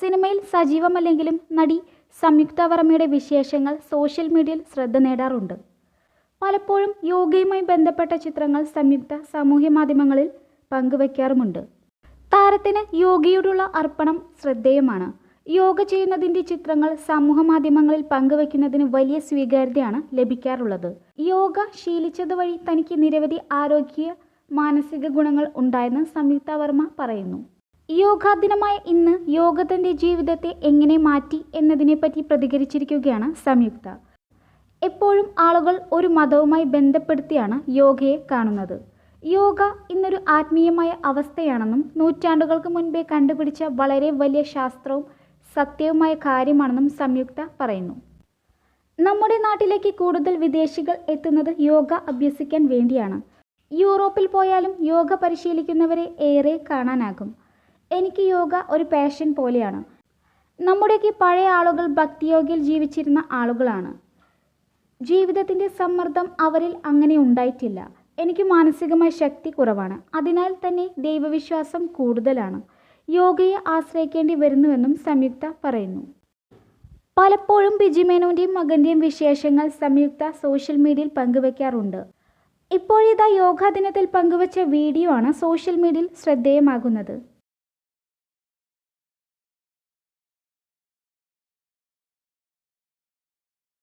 സിനിമയിൽ സജീവമല്ലെങ്കിലും നടി സംയുക്ത വർമ്മയുടെ വിശേഷങ്ങൾ സോഷ്യൽ മീഡിയയിൽ ശ്രദ്ധ നേടാറുണ്ട്. പലപ്പോഴും യോഗയുമായി ബന്ധപ്പെട്ട ചിത്രങ്ങൾ സംയുക്ത സാമൂഹ്യ മാധ്യമങ്ങളിൽ പങ്കുവയ്ക്കാറുമുണ്ട് താരത്തിന് യോഗയോടുള്ള അർപ്പണം ശ്രദ്ധേയമാണ്. യോഗ ചെയ്യുന്നതിന്റെ ചിത്രങ്ങൾ സമൂഹ മാധ്യമങ്ങളിൽ പങ്കുവയ്ക്കുന്നതിന് വലിയ സ്വീകാര്യതയാണ് ലഭിക്കാറുള്ളത്. യോഗ ശീലിച്ചത് വഴി തനിക്ക് നിരവധി ആരോഗ്യ മാനസിക ഗുണങ്ങൾ ഉണ്ടായെന്ന് സംയുക്ത വർമ്മ പറയുന്നു. യോഗാ ദിനമായ ഇന്ന് യോഗ തന്റെ ജീവിതത്തെ എങ്ങനെ മാറ്റി എന്നതിനെപ്പറ്റി പ്രതികരിച്ചിരിക്കുകയാണ് സംയുക്ത. എപ്പോഴും ആളുകൾ ഒരു മതവുമായി ബന്ധപ്പെടുത്തിയാണ് യോഗയെ കാണുന്നത്. യോഗ ഇന്നൊരു ആത്മീയമായ അവസ്ഥയാണെന്നും നൂറ്റാണ്ടുകൾക്ക് മുൻപേ കണ്ടുപിടിച്ച വളരെ വലിയ ശാസ്ത്രവും സത്യവുമായ കാര്യമാണെന്നും സംയുക്ത പറയുന്നു. നമ്മുടെ നാട്ടിലേക്ക് കൂടുതൽ വിദേശികൾ എത്തുന്നത് യോഗ അഭ്യസിക്കാൻ വേണ്ടിയാണ്. യൂറോപ്പിൽ പോയാലും യോഗ പരിശീലിക്കുന്നവരെ ഏറെ കാണാനാകും. എനിക്ക് യോഗ ഒരു പാഷൻ പോലെയാണ്. നമ്മുടെയൊക്കെ പഴയ ആളുകൾ ഭക്തിയോഗയിൽ ജീവിച്ചിരുന്ന ആളുകളാണ്. ജീവിതത്തിന്റെ സമ്മർദ്ദം അവരിൽ അങ്ങനെ ഉണ്ടായിട്ടില്ല. എനിക്ക് മാനസികമായ ശക്തി കുറവാണ്. അതിനാൽ തന്നെ ദൈവവിശ്വാസം കൂടുതലാണ്. യോഗയെ ആശ്രയിക്കേണ്ടി വരുന്നുവെന്നും സംയുക്ത പറയുന്നു. പലപ്പോഴും ബിജിമേനോന്റെയും മകന്റെയും വിശേഷങ്ങൾ സംയുക്ത സോഷ്യൽ മീഡിയയിൽ പങ്കുവെക്കാറുണ്ട്. ഇപ്പോഴിതാ യോഗാ ദിനത്തിൽ പങ്കുവച്ച വീഡിയോ ആണ് സോഷ്യൽ മീഡിയയിൽ ശ്രദ്ധേയമാകുന്നത്.